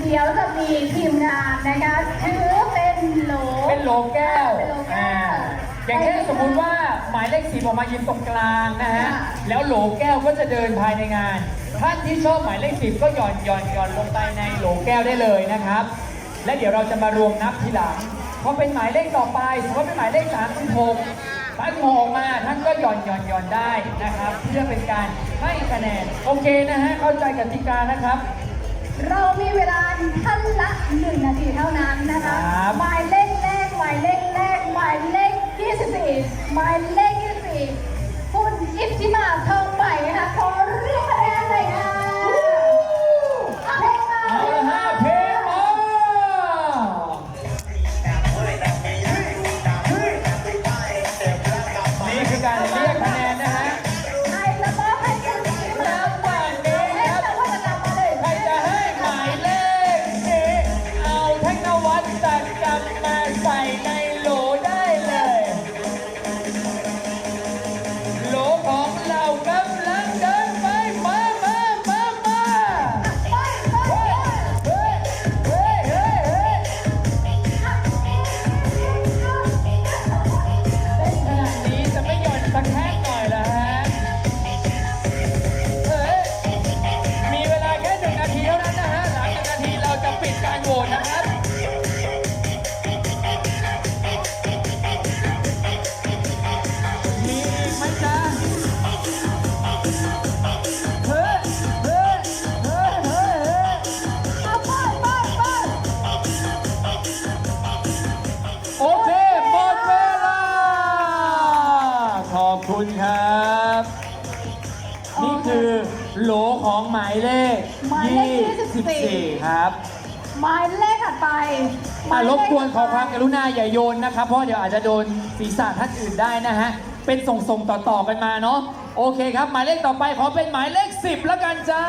เดี๋ยวจะมีทีมงานนะคะถือเป็นโหล เป็นโหลแก้วเป็นโหลแก้อ่าวอย่างเช่นสมมุติว่าหมายเลขสีออกมายืนตรงกลางนะฮะ ค่ะ แล้วโหลแก้วก็จะเดินภายในงาน ท่านที่ชอบหมายเลขสิบก็หย่อนหย่อนหย่อนลงไปในโหลแก้วได้เลยนะครับ และเดี๋ยวเราจะมารวมนับทีหลังพอเป็นหมายเลขต่อไปสมมติว่าเป็นหมายเลขสามสิบหกสามสิบหกออกมาท่านก็หย่อนหย่อนหย่อนได้นะครับ เพื่อเป็นการให้คะแนน โอเคนะฮะ เข้าใจกติกานะครับ เรามีเวลา ท่านละหนึ่งนาทีเท่านั้นนะคะครับหมายเลขแรกหมายเลขแรกหมายเลข24หมายเลข ปิดการโหวตนะครับมีอีกไหมจ๊ะเฮ้ยเฮ้ยเฮ้ยเฮ้ยเฮ้ยเอาไปไปไปโอเคหมดเวลา ขอบคุณครับ นี่คือโหลของหมายเลขหมายเลข24 ครับ หมายเลขถัดไปหมายเลรขบกวนขอความกรุณาอย่าโยนนะครับ เพราะเดี๋ยวอาจจะโดนศีรษะท่านอื่นได้นะฮะ เป็นส่งๆต่อๆกันมาเนาะ โอเคครับ หมายเลขต่อไปขอเป็นหมายเลข 10 แล้วกันจ้า